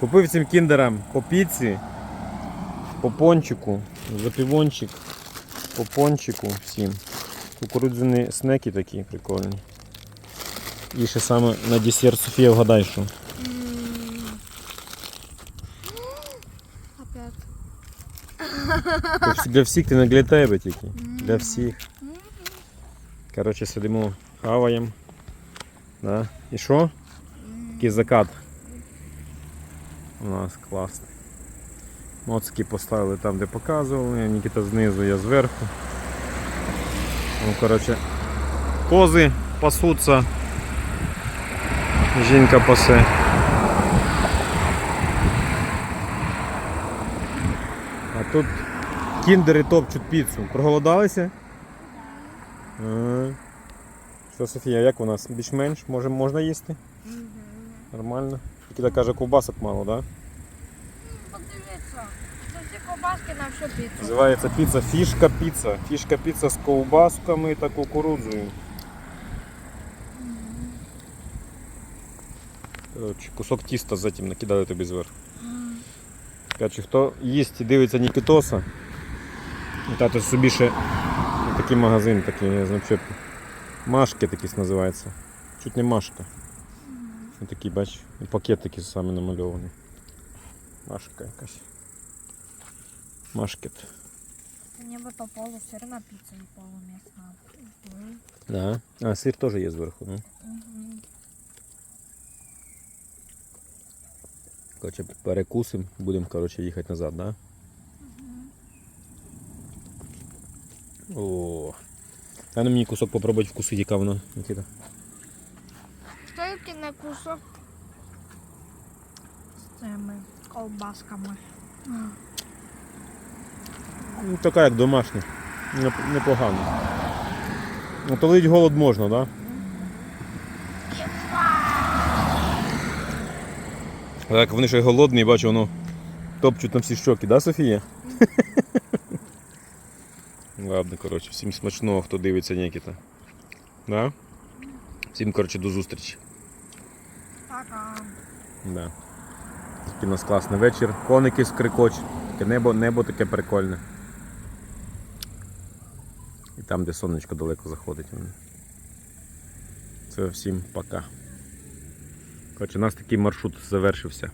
Купив цим кіндерам по піці, по пончику, запівончик, по пончику всім. Кукурудзяні снеки такі прикольні. І ще саме на десерт Софія вгадай, що. Опять. Для всіх ти не для тебе тільки. Для всіх. Коротше, сидимо, хаваємо. Да. І що? Такий закат. У нас класний. Моцики поставили там, де показували, Нікіта знизу, я зверху. Ну, коротше, кози пасуться. Жінка пасе. А тут кіндери топчуть піцу. Проголодалися? Що, Софія, як у нас? Більш-менш? Може, можна їсти? Нормально. Нікіта каже, ковбасок мало, так? Да? Подивіться. Це всі ковбаски на всю піцу. Називається піца фішка піца. Фішка піца з ковбасками та кукурудзою. Коротше, кусок тіста затім накидали тобі зверху. Коротше, хто їсть і дивиться Нікітоса, тато собі ще такий магазин, такий, я знаю, Машки такий називається. Чуть не Машка. Ось такий, бач, і пакет такий самі намальований. Машка якась. Машкет. Мені би по полу сирна піца і полумісна. Да. А, сир теж є зверху. Ну. Короче, перекусимо, будемо короче, їхати назад, да? О. А ну мені кусок попробувати вкусити, яка вона, Нікіта. Тільки на кусок з цими ковбасками. Ну, така як домашня. Неп- Непогано. Ну, голод можна, да? Так, вони ще голодні, бачу, воно топчуть на всі щоки, да, Софія? Ладно, коротше, всім смачного, хто дивиться Нікіта. Да? Всім, коротше, до зустрічі. Да. Такий у нас класний вечір. Коники скрикоч. Таке небо, небо таке прикольне. І там, де сонечко далеко заходить. Це всім пока. Коротше, у нас такий маршрут завершився.